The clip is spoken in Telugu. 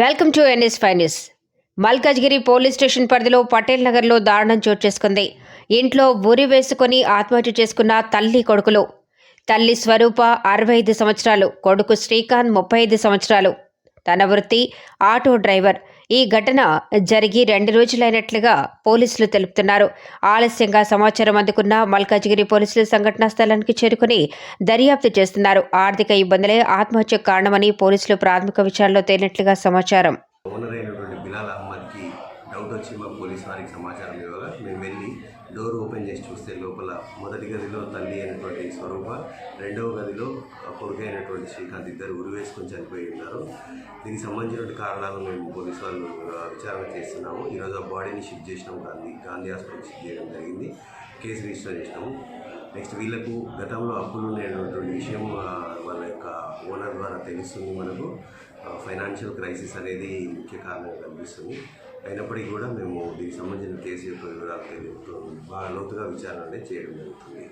వెల్కమ్ టు ఎన్ఎస్ ఫైనిస్ మల్కాజ్గిరి పోలీస్ స్టేషన్ పరిధిలో పటేల్ నగర్లో దారుణం చోటు చేసుకుంది. ఇంట్లో ఉరి వేసుకొని ఆత్మహత్య చేసుకున్న తల్లి కొడుకులు. తల్లి స్వరూప అరవై ఐదు సంవత్సరాలు. కొడుకు శ్రీకాంత్ ముప్పై ఐదు సంవత్సరాలు. తన వృత్తి ఆటో డ్రైవర్. ఈ ఘటన జరిగి రెండు రోజులైనట్లుగా పోలీసులు తెలుపుతున్నారు. ఆలస్యంగా సమాచారం అందుకున్న మల్కాజ్గిరి పోలీసులు సంఘటనా స్థలానికి చేరుకుని దర్యాప్తు చేస్తున్నారు. ఆర్థిక ఇబ్బందులే ఆత్మహత్యకు కారణమని పోలీసులు ప్రాథమిక విచారణలో తేలినట్లుగా సమాచారం ఓనర్ అయినటువంటి బిలాల్ అహ్మద్కి డౌట్ వచ్చి మా పోలీస్ వారికి సమాచారం ఇవ్వగా మేము వెళ్ళి డోర్ ఓపెన్ చేసి చూస్తే లోపల మొదటి గదిలో తల్లి అయినటువంటి స్వరూప రెండవ గదిలో కొడుకు అయినటువంటి శ్రీకాంత్ ఇద్దరు ఉరి వేసుకొని చనిపోయి ఉన్నారు. దీనికి సంబంధించినటువంటి కారణాలు మేము పోలీస్ వాళ్ళు విచారణ చేస్తున్నాము. ఈరోజు ఆ బాడీని షిఫ్ట్ చేసినాము. గాంధీ గాంధీ హాస్పిటల్ షిఫ్ట్ చేయడం జరిగింది. కేసు రిజిస్టర్ చేసినాము. నెక్స్ట్ వీళ్ళకు గతంలో అప్పులు ఉండేటువంటి విషయం వాళ్ళ యొక్క ఓనర్ ద్వారా తెలుస్తుంది మనకు. ఫైనాన్షియల్ క్రైసిస్ అనేది ముఖ్య కారణంగా కనిపిస్తుంది. అయినప్పటికీ కూడా మేము దీనికి సంబంధించిన కేసు యొక్క వివరాలు బాగా లోతుగా విచారణ అనేది చేయడం జరుగుతుంది.